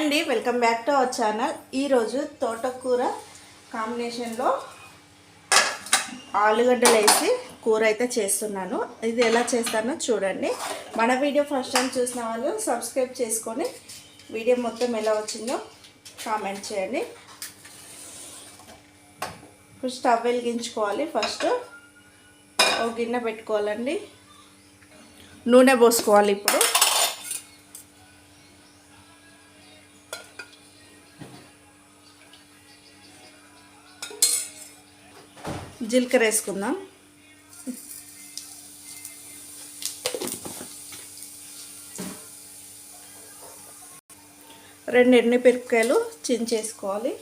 అండి welcome back to our channel. ఈరోజు తోటకూర కాంబినేషన్లో ఆలుగడ్డలు వేసి కూర అయితే చేస్తున్నాను. ఇది ఎలా చేస్తానో చూడండి. మన వీడియో ఫస్ట్ టైం చూసిన వాళ్ళు సబ్స్క్రైబ్ చేసుకొని వీడియో మొత్తం ఎలా వచ్చిందో కామెంట్ చేయండి. ఇప్పుడు స్టవ్ వెలిగించుకోవాలి. ఫస్ట్ ఒక గిన్నె పెట్టుకోవాలండి. నూనె పోసుకోవాలి ఇప్పుడు. జీలకర్ర వేసుకుందాం. రెండు ఎండుమిరపకాయలు చించేసుకోవాలి.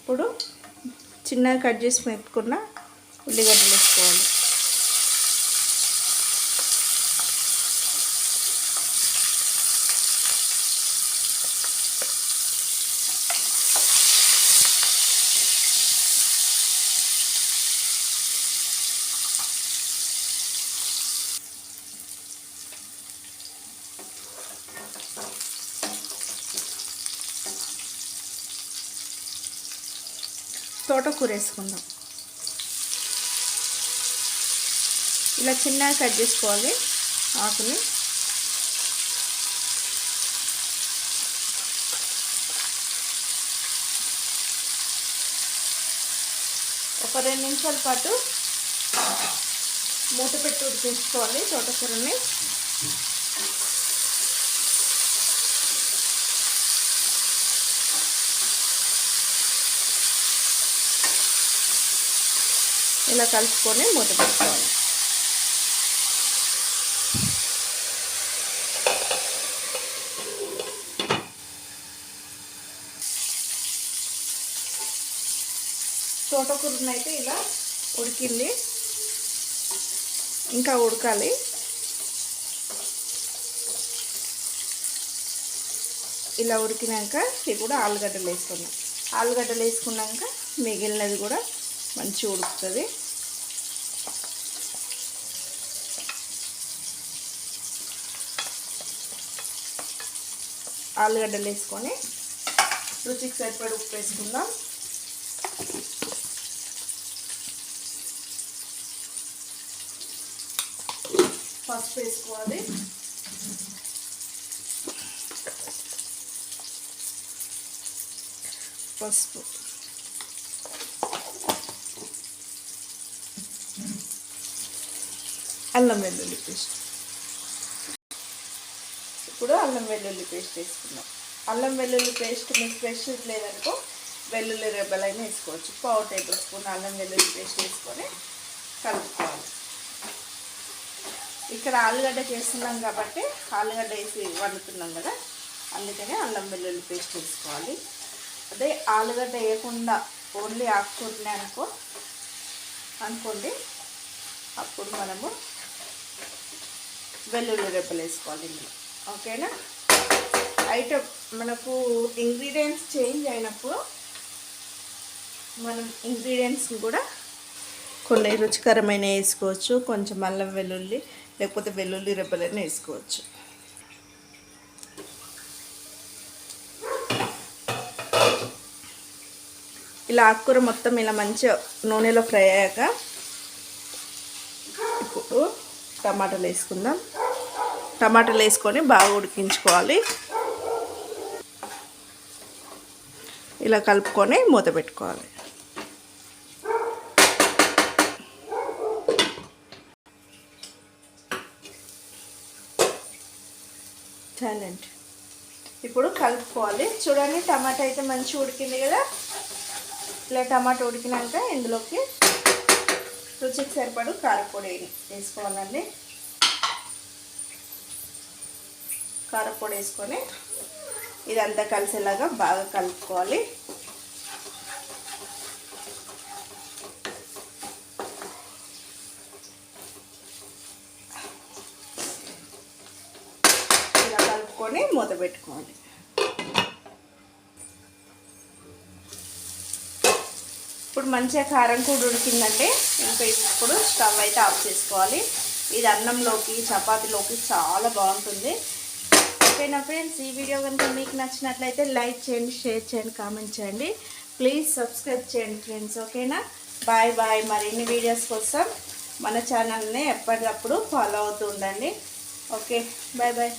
ఇప్పుడు చిన్నగా కట్ చేసి పెట్టుకున్న ఉల్లిగడ్డలు వేసుకోవాలి. తోటకూర వేసుకుందాం ఇలా చిన్నగా కట్ చేసుకోవాలి ఆకుని. ఒక రెండు నిమిషాల పాటు మూత పెట్టి ఉడికించుకోవాలి తోటకూరని. ఇలా కలుపుకొని మూత పెట్టుకోవాలి. తోటకూరనైతే ఇలా ఉడికింది. ఇంకా ఉడకాలి. ఇలా ఉడికినాక ఇది కూడా ఆలుగడ్డలు వేసుకున్నాం ఆలుగడ్డలు వేసుకున్నాక మిగిలినది కూడా మంచిగా ఉడుకుతుంది. ఆలుగడ్డలు వేసుకొని రుచికి సరిపడి ఉప్పు వేసుకుందాం. పసుపు వేసుకోవాలి. పసుపు. అల్లం వెల్లుల్లి పేస్ట్. ఇప్పుడు అల్లం వెల్లుల్లి పేస్ట్ వేసుకుందాం. అల్లం వెల్లుల్లి పేస్ట్ మీకు ఫ్రెష్ లేదనుకో వెల్లుల్లి రెబ్బలైనా వేసుకోవచ్చు. పావు టేబుల్ స్పూన్ అల్లం వెల్లుల్లి పేస్ట్ వేసుకొని కలుపుకోవాలి. ఇక్కడ ఆలుగడ్డ చేస్తున్నాం కాబట్టి ఆలుగడ్డ వేసి వండుతున్నాం కదా? అందుకనే అల్లం వెల్లుల్లి పేస్ట్ వేసుకోవాలి. అదే ఆలుగడ్డ వేయకుండా ఓన్లీ ఆకుకూరనే అనుకో అనుకోండి అప్పుడు మనము వెల్లుల్లి రెప్పలు వేసుకోవాలి ఇందులో. ఓకేనా? ఐటమ్ మనకు ఇంగ్రీడియంట్స్ చేంజ్ అయినప్పుడు మనం ఇంగ్రీడియంట్స్ని కూడా కొన్ని రుచికరమైన వేసుకోవచ్చు కొంచెం అల్లం వెల్లుల్లి లేకపోతే వెల్లుల్లి రెబ్బలైనా వేసుకోవచ్చు. ఇలా ఆకుకూర మొత్తం ఇలా మంచిగా నూనెలో ఫ్రై అయ్యాక టమాటాలు వేసుకుందాం. టమాటాలు వేసుకొని బాగా ఉడికించుకోవాలి. ఇలా కలుపుకొని మూత పెట్టుకోవాలి. టాలెంట్ ఇప్పుడు కలుపుకోవాలి. చూడండి టమాటా అయితే మంచిగా ఉడికింది కదా? ఇలా టమాటా ఉడికినాక ఇందులోకి రుచికి సరిపడు కారపొడి వేసుకోవాలండి. కారపొడి వేసుకొని ఇదంతా కలిసేలాగా బాగా కలుపుకోవాలి. ఇలా కలుపుకొని మూత పెట్టుకోవాలి. ఇప్పుడు మంచిగా కారం కూడా ఉడికిందంటే ఇంకా ఇప్పుడు స్టవ్ అయితే ఆఫ్ చేసుకోవాలి. ఇది అన్నంలోకి చపాతీలోకి చాలా బాగుంటుంది. ఓకేనా ఫ్రెండ్స్? ఈ వీడియో కనుక మీకు నచ్చినట్లయితే లైక్ చేయండి షేర్ చేయండి కామెంట్ చేయండి. ప్లీజ్ సబ్స్క్రైబ్ చేయండి ఫ్రెండ్స్. ఓకేనా? Bye bye. మరిన్ని వీడియోస్ కోసం మన ఛానల్ని ఎప్పటికప్పుడు ఫాలో అవుతూ ఉండండి. Okay bye bye.